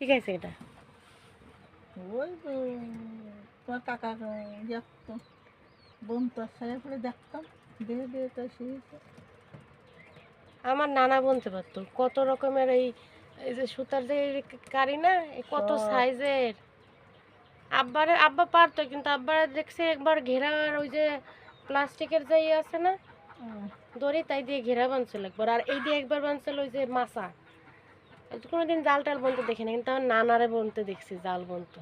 শিখাইছে এটা। ওই তো তোমার কাকা দেখতো বোন তো সাইড করে দেখতাম দিয়ে দিয়ে তো শিখেছে আমার নানা বলতে পারতো কত রকমের এই এই যে সুতার যে কারি না কত সাইজের। আব্বারে আব্বা পারতো কিন্তু আব্বারে দেখছে একবার ঘেরার ওই যে প্লাস্টিকের যে ইয়ে আছে না দড়ি তাই দিয়ে ঘেরা বানছিল একবার। আর এই দিয়ে একবার বানছিল ওই যে মাছা। কোনোদিন জাল টাল বনতে দেখি না কিন্তু আমার নানারে বনতে দেখছি জাল বলতে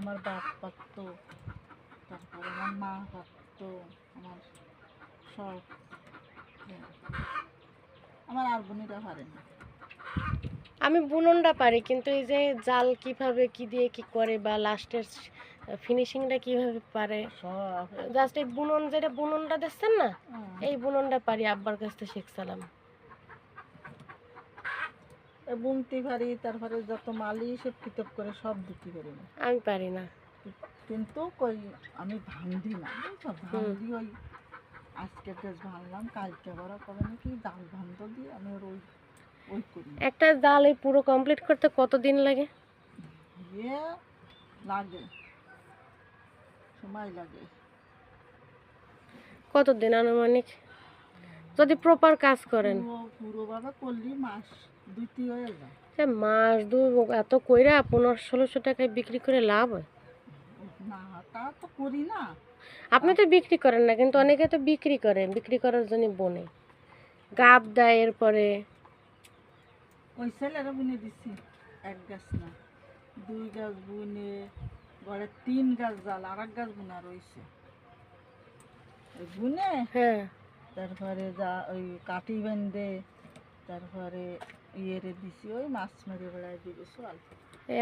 আমার বাপ পারতো তারপরে আমার মা পারতো আমার সব হ্যাঁ। আমার আর বোনেরা পারে না। আমি বুননটা পারি কিন্তু এই যে জাল কীভাবে কি দিয়ে কি করে বা লাস্টের ফিনিশিংটা কীভাবে পারে? জাস্ট এই বুনন যেটা বুননটা দেখছেন না? এই বুননটা পারি আব্বার কাছ থেকে শিখছিলাম বুনতে পারি তারপরে যত মালি সব কিতাব করে সব দিতে পারি না। আমি পারি না। কিন্তু কই আমি ভাঙি না ভাঙি ওই আজকে ড্রেস ভাঙলাম কালকে আবার কবে নাকি জাল ভাঙত দিয়ে আমি ওর ওই ওই করি একটা জাল এই পুরো কমপ্লিট করতে কতদিন লাগে? ইয়ে লাগে সময় লাগে। কতদিন আনুমানিক? যদি প্রপার কাজ করেন। মাস দু এত কইরা পনেরো ষোলোশো টাকায় বিক্রি করে লাভ হয়? না তা তো করি না। আপনি তো বিক্রি করেন না কিন্তু অনেকে তো বিক্রি করেন বিক্রি করার জন্য বনে। গাব দেয় এরপরে। ওই ছেলেরা বুনে দিছি এক গাছ না। দুই গাছ বুনে তিন গাছ জাল আর এক গাছ বুনা রয়েছে বুনে হ্যাঁ। তারপরে যা ওই কাটি বেঁধে তারপরে ইয়েরে দিছি ওই মাছ মেরে বেড়ায় দিয়েছি অল্প।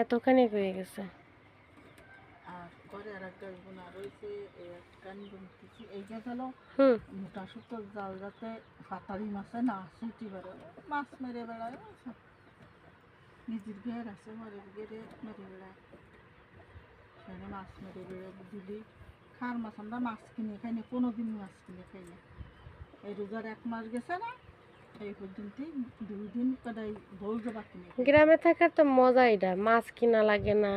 এতখানি হয়ে গেছে। আর আর বোনা রয়েছে বুনতেছি এই মোটা সুতোর জাল যাতে মাছে না মাছ মেরে বেড়ায় নিজের ঘের আছে ঘরের ঘেরে মেরে বেড়ায়। সেখানে মাছ মেরে বেড়ে দিলি। খার মাছ আমরা মাছ কিনে খাই না কোনো দিন মাছ কিনে খাই না। এই রোজার এক মাস গেছে না এই পর্যন্তই দুই দিন কদাই বউ জবা গ্রামে থাকার তো মজা এটা মাছ কিনা লাগে না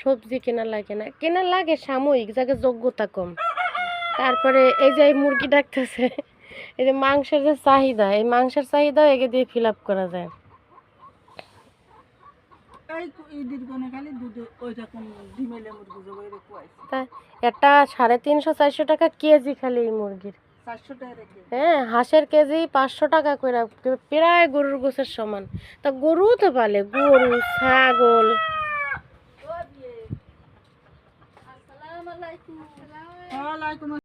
সবজি কেনা লাগে না। কেনা লাগে সাময়িক যাকে যোগ্যতা কম। তারপরে এই যে মুরগি ডাকতেছে এই যে মাংসের যে চাহিদা এই মাংসের চাহিদাও একে দিয়ে ফিল আপ করা যায়। একটা সাড়ে তিনশো চারশো টাকা কেজি খালি এই মুরগির। হ্যাঁ হাঁসের কেজি পাঁচশো টাকা করে প্রায় গরুর গোছের সমান। তা গরু তো পালে গরু ছাগল।